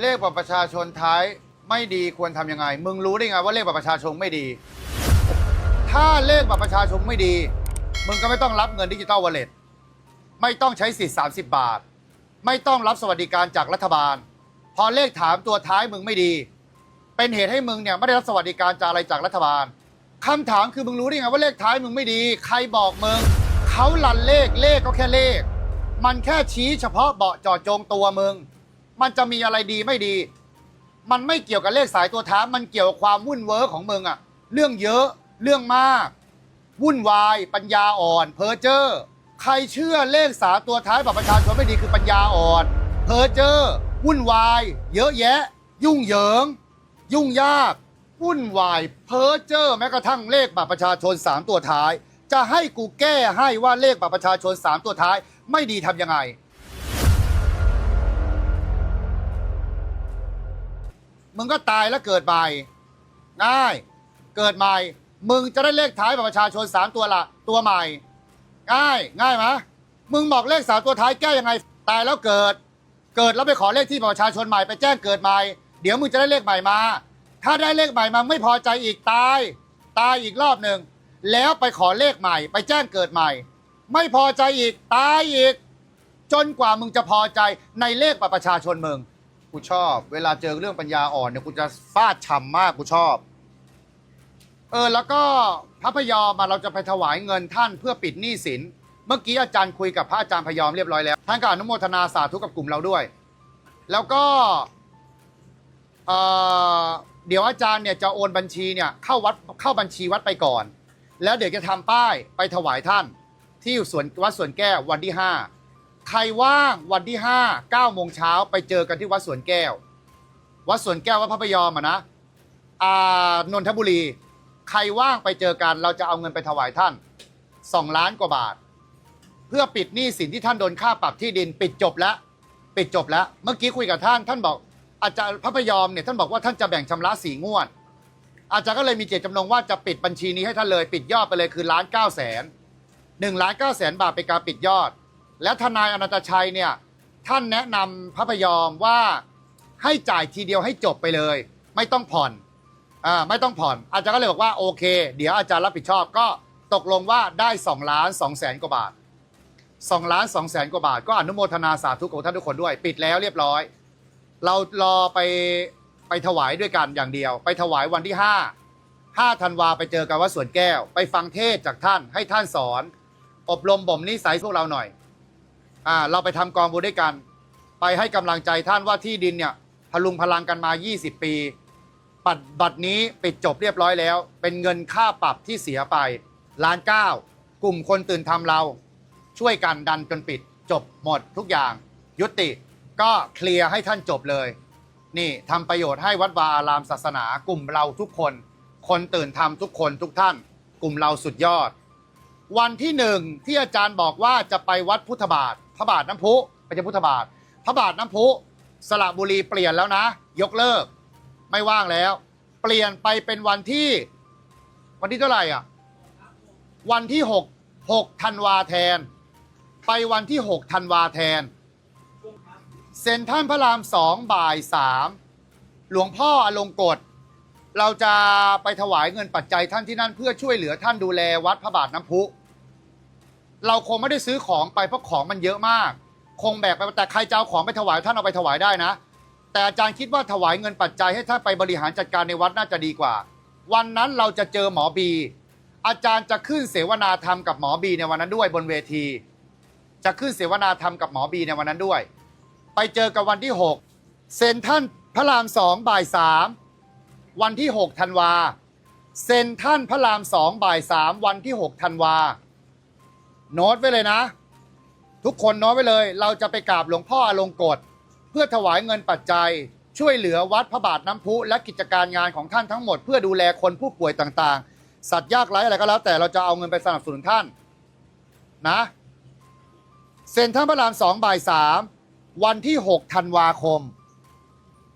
เลขบัตรประชาชนท้ายไม่ดีควรทำยังไง มึงรู้ได้ไงว่าเลขบัตรประชาชนไม่ดี ถ้าเลขบัตรประชาชนไม่ดี มึงก็ไม่ต้องรับเงินดิจิตอลวอลเล็ตไม่ต้องใช้สิทธิ์30 บาท ไม่ต้องรับสวัสดิการจากรัฐบาล พอเลขถามตัวท้ายมึงไม่ดี เป็นเหตุให้มึงเนี่ยไม่ได้รับสวัสดิการจากอะไรจากรัฐบาลคำถามคือมึงรู้ได้ไงว่าเลขท้ายมึงไม่ดี ใครบอกมึงเขาลันเลขเลขก็แค่เลข มันแค่ชี้เฉพาะเบาะจาะจงตัวมึง มันจะมีอะไรดีไม่ดี มันไม่เกี่ยวกับเลขสายตัวท้ายมันเกี่ยวกับความวุ่นเวอของมึงอะเรื่องเยอะเรื่องมาก วุ่นวาย ปัญญาอ่อน เพอเจอร์ใครเชื่อเลขสาตัวท้ายบัตรประชาชนไม่ดีคือปัญญาอ่อน เพอเจอร์วุ่นวาย เยอะแยะ ยุ่งเหยิง ยุ่งยากวุ่นวาย เพ้อเจอ้อแม้กระทั่งเลขบัตรประชาชน 3 ตัวท้าย จะให้กูแก้ให้ว่าเลขบัตรประชาชน 3 ตัวท้าย ไม่ดีทำยังไง มึงก็ตายแล้วเกิดใหม่ง่าย เกิดใหม่ มึงจะได้เลขท้ายบัตรประชาชน3ตัวละตัวใหม่ ง่าย ง่ายไหมมึงบอกเลขสามตัวท้ายแก้ยังไง ตายแล้วเกิด เกิดแล้วไปขอเลขที่บัตรประชาชนใหม่ไปแจ้งเกิดใหม่ เดี๋ยวมึงจะได้เลขใหม่มา ถ้าได้เลขใหม่มาไม่พอใจอีกตาย ตายอีกรอบหนึ่งแล้วไปขอเลขใหม่ ไปแจ้งเกิดใหม่ ไม่พอใจอีกตายอีก จนกว่ามึงจะพอใจในเลขบัตรประชาชนมึง กูชอบ เวลาเจอเรื่องปัญญาอ่อนเนี่ยกูจะฟาดฉ่ำมากกูชอบ เออแล้วก็พระพยอมมาเราจะไปถวายเงินท่านเพื่อปิดหนี้สิน เมื่อกี้อาจารย์คุยกับพระอาจารย์พยอมเรียบร้อยแล้ว ท่านก็อนุโมทนาสาธุกับกลุ่มเราด้วย แล้วก็เอ่อเดี๋ยวอาจารย์เนี่ยจะโอนบัญชีเนี่ยเข้าวัดเข้าบัญชีวัดไปก่อน แล้วเดี๋ยวจะทำป้ายไปถวายท่าน ที่อยู่สวนวัดสวนแก้ววันที่5 ใครว่างวันที่5 9โมงเช้าไปเจอกันที่วัดสวนแก้ว วัดสวนแก้ววัดพระพยอมอะนะอ่านนทบุรี ใครว่างไปเจอกันเราจะเอาเงินไปถวายท่าน 2 ล้านกว่าบาท เพื่อปิดหนี้สินที่ท่านโดนค่าปรับที่ดินปิดจบแล้วปิดจบแล้ว เมื่อกี้คุยกับท่าน ท่านบอก อาจารย์พระพยอมเนี่ยท่านบอกว่าท่านจะแบ่งชำระสี่งวด อาจารย์ก็เลยมีเจตจำนงว่าจะปิดบัญชีนี้ให้ท่านเลย ปิดยอดไปเลยคือล้านเก้าแสนหนึ่งล้านเก้าแสนบาทเป็นการปิดยอด และทนายอนันตชัยเนี่ยท่านแนะนำพระพยอมว่าให้จ่ายทีเดียวให้จบไปเลย ไม่ต้องผ่อนอ่าไม่ต้องผ่อน อาจารย์ก็เลยบอกว่าโอเค เดี๋ยวอาจารย์รับผิดชอบก็ตกลงว่าได้2ล้าน2แสนกว่าบาท2ล้าน2แสนกว่าบาท ก็อนุโมทนาสาธุกับท่านทุกคนด้วย ปิดแล้วเรียบร้อย เรารอไปไปถวายด้วยกันอย่างเดียว ไปถวายวันที่ 5 5ธันวาไปเจอกันวัดสวนแก้ว ไปฟังเทศน์จากท่านให้ท่านสอน อบรมบ่มนิสัยพวกเราหน่อย อ่าเราไปทำกองบุญด้วยกัน ไปให้กำลังใจท่านว่าที่ดินเนี่ยพลุงพลังกันมา 20 ปีปัดบัตรนี้ปิดจบเรียบร้อยแล้ว เป็นเงินค่าปรับที่เสียไปล้านเก้ากลุ่มคนตื่นทำเรา ช่วยกันดันจนปิดจบหมดทุกอย่าง ยุติก็เคลียร์ให้ท่านจบเลย นี่ทำประโยชน์ให้วัดวาอารามศาสนากลุ่มเราทุกคน คนตื่นทำทุกคนทุกท่าน กลุ่มเราสุดยอด วันที่หนึ่งที่อาจารย์บอกว่าจะไปวัดพุทธบาท ระบาทน้ำพุไม่ใช่พุทธบาท พระบาทน้ำพุสระบุรีเปลี่ยนแล้วนะ ยกเลิก ไม่ว่างแล้ว เปลี่ยนไปเป็นวันที่ วันที่เท่าไหร่อะ วันที่หกหกธันวาแทน ไปวันที่หกธันวาแทน เซ็นทรัลพระรามสองบ่ายสามหลวงพ่ออลงกฎเราจะไปถวายเงินปัจจัยท่านที่นั่นเพื่อช่วยเหลือท่านดูแลวัดพระบาทน้ำพุ เราคงไม่ได้ซื้อของไปเพราะของมันเยอะมาก คงแบกไปแต่ใครจะเอาของไปถวายท่านเอาไปถวายได้นะ แต่อาจารย์คิดว่าถวายเงินปัจจัยให้ท่านไปบริหารจัดการในวัดน่าจะดีกว่า วันนั้นเราจะเจอหมอบี อาจารย์จะขึ้นเสวนาธรรมกับหมอบีในวันนั้นด้วยบนเวที จะขึ้นเสวนาธรรมกับหมอบีในวันนั้นด้วย ไปเจอกันวันที่ 6 เซ็นท่านพระรามสองบ่ายสามวันที่6ธันวาเซ็นท่านพระรามสองบ่ายสามวันที่6ธันวา โน้ตไว้เลยนะ ทุกคนโน้ตไว้เลย เราจะไปกราบหลวงพ่ออลงกฎเพื่อถวายเงินปัจจัย ช่วยเหลือวัดพระบาทน้ำพุและกิจการงานของท่านทั้งหมด เพื่อดูแลคนผู้ป่วยต่างๆ สัตว์ยากไร้อะไรก็แล้ว แต่เราจะเอาเงินไปสนับสนุนท่านนะเซ็นท่านพระรามสองบ่ายสามวันที่ 6 ธันวาคม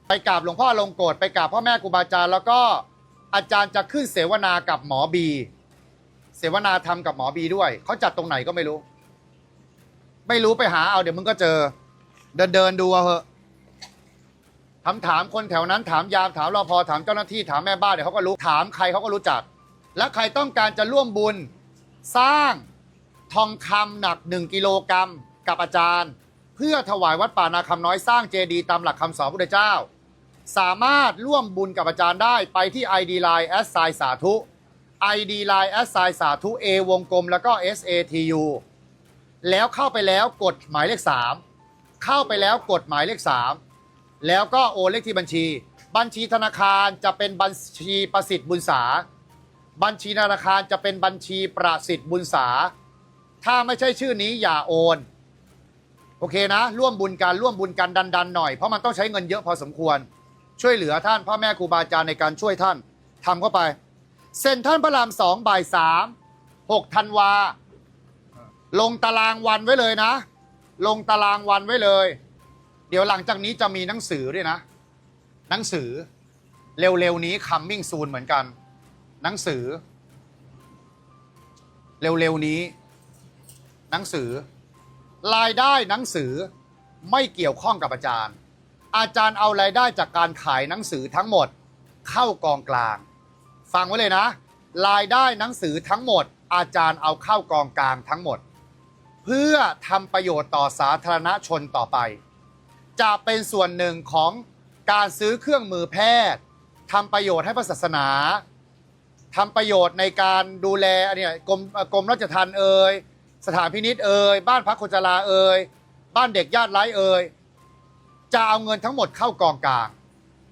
ไปกราบหลวงพ่อลงโกรธไปกราบพ่อแม่ครูบาอาจารย์ แล้วก็อาจารย์จะขึ้นเสวนากับหมอบี เสวนาทำกับหมอบีด้วย เขาจัดตรงไหนก็ไม่รู้ ไม่รู้ไปหาเอาเดี๋ยวมึงก็เจอ เดินเดินดูเอาเหอะถามถามคนแถวนั้นถามยามถามรอพอถามเจ้าหน้าที่ถามแม่บ้านเดี๋ยวเขาก็รู้ถามใครเขาก็รู้จัก และใครต้องการจะร่วมบุญสร้างทองคำหนัก 1 กิโลกรัมกับอาจารย์ เพื่อถวายวัดป่านาคำน้อยสร้างเจดีย์ตามหลักคำสอนพระพุทธเจ้า สามารถร่วมบุญกับอาจารย์ได้ไปที่ ID Line แอสไซสาธุ ID Line แอสไซสาธุ A วงกลมแล้วก็ SATU แล้วเข้าไปแล้วกดหมายเลข 3 เข้าไปแล้วกดหมายเลข 3 แล้วก็โอนเลขที่บัญชี บัญชีธนาคารจะเป็นบัญชีประสิทธิ์บุญษา บัญชีธนาคารจะเป็นบัญชีประสิทธิ์บุญษา ถ้าไม่ใช่ชื่อนี้อย่าโอน โอเคนะ ร่วมบุญกันร่วมบุญกันดันๆหน่อยเพราะมันต้องใช้เงินเยอะพอสมควร ช่วยเหลือท่านพ่อแม่ครูบาอาจารย์ในการช่วยท่านทำเข้าไป เซ็นท่านพระรามสองบ่ายสามหกธันวา ลงตารางวันไว้เลยนะ ลงตารางวันไว้เลย เดี๋ยวหลังจากนี้จะมีหนังสือด้วยนะ หนังสือ เร็วๆนี้ coming soon เหมือนกัน หนังสือ เร็วๆนี้ หนังสือ รายได้หนังสือไม่เกี่ยวข้องกับอาจารย์ อาจารย์เอารายได้จากการขายหนังสือทั้งหมด เข้ากองกลาง ฟังไว้เลยนะ รายได้หนังสือทั้งหมด อาจารย์เอาเข้ากองกลางทั้งหมด เพื่อทำประโยชน์ต่อสาธารณชนต่อไป จะเป็นส่วนหนึ่งของการซื้อเครื่องมือแพทย์ทำประโยชน์ให้พระศาสนาทำประโยชน์ในการดูแลอันเนี้ยกรมกรมราชทัณฑ์เอ่ยสถานพินิษเอ่ยบ้านพักคนชราเอ่ยบ้านเด็กญาติไร้เอ่ยจะเอาเงินทั้งหมดเข้ากองกลาง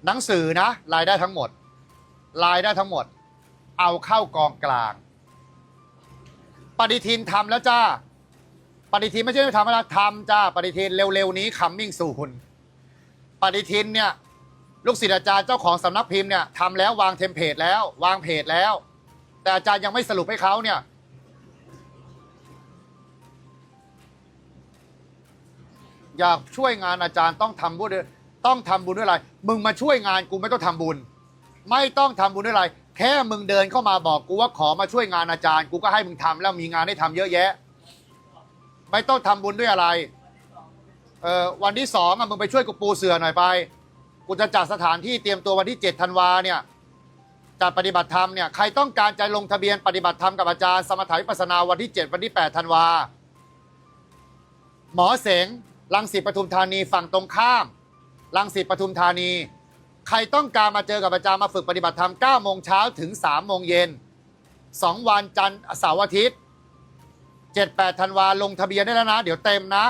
หนังสือนะรายได้ทั้งหมด รายได้ทั้งหมด เอาเข้ากองกลาง ปฏิทินทำแล้วจ้า ปฏิทินไม่ใช่ไม่ทำแล้วทำจ้า ปฏิทินเร็วๆนี้คัมมิ่งสู่คุณปฏิทินเนี่ยลูกศิษย์อาจารย์เจ้าของสำนักพิมพ์เนี่ยทำแล้ววางเทมเพลตแล้ว วางเพจแล้ว แต่อาจารย์ยังไม่สรุปให้เขาเนี่ยอยากช่วยงานอาจารย์ต้องทำบุญต้องทำบุญด้วยอะไร มึงมาช่วยงานกูไม่ต้องทำบุญ ไม่ต้องทำบุญด้วยอะไร แค่มึงเดินเข้ามาบอกกูว่าขอมาช่วยงานอาจารย์ กูก็ให้มึงทำแล้วมีงานให้ทำเยอะแยะ ไม่ต้องทำบุญด้วยอะไรเออวันที่สองอะมึงไปช่วยกูปูเสือหน่อยไป กูจะจัดสถานที่เตรียมตัววันที่7ธันวาเนี่ยจัดปฏิบัติธรรมเนี่ยใครต้องการจะลงทะเบียนปฏิบัติธรรมกับอาจารย์ สมถาวิปัสสนาวันที่ 7 วันที่8ธันวา หมอเสงลังสิตปทุมธานีฝั่งตรงข้ามลังสิตปทุมธานี ใครต้องการมาเจอกับอาจารย์มาฝึกปฏิบัติธรรม9โมงเช้าถึง3โมงเย็น2วันจันทร์เสาร์อาทิตย์ 7-8ธันวาลงทะเบียนได้แล้วนะ เดี๋ยวเต็มนะ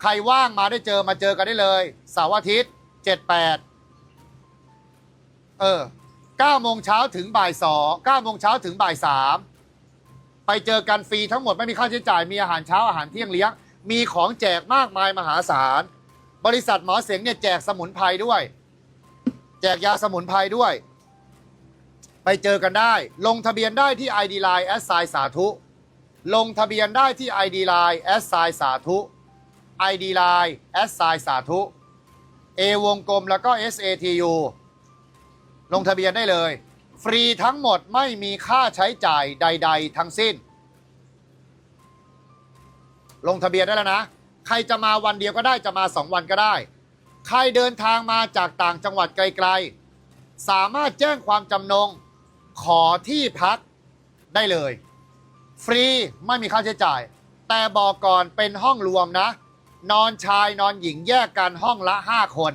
ใครว่างมาได้เจอมาเจอกันได้เลยเสาร์อาทิตย์ 7-8 เออ9โมงเช้าถึงบ่าย2 9โมงเช้าถึงบ่าย3ไปเจอกันฟรีทั้งหมดไม่มีค่าใช้จ่ายมีอาหารเช้าอาหารเที่ยงเลี้ยง มีของแจกมากมายมหาศาลบริษัทหมอเสียงเนี่ยแจกสมุนไพรด้วย แจกยาสมุนไพรด้วย ไปเจอกันได้ ลงทะเบียนได้ที่ ID Line แอสไซสาธุ ลงทะเบียนได้ที่ ID Line แอสไซสาธุ ID Line แอสไซสาธุ A วงกลมแล้วก็ SATU ลงทะเบียนได้เลย ฟรีทั้งหมดไม่มีค่าใช้จ่ายใด ๆ ทั้งสิ้น ลงทะเบียนได้แล้วนะ ใครจะมาวันเดียวก็ได้จะมาสองวันก็ได้ ใครเดินทางมาจากต่างจังหวัดไกลๆ สามารถแจ้งความจำนงขอที่พักได้เลย ฟรีไม่มีค่าใช้จ่าย แต่บอกก่อนเป็นห้องรวมนะ นอนชายนอนหญิงแยกกันห้องละ 5 คน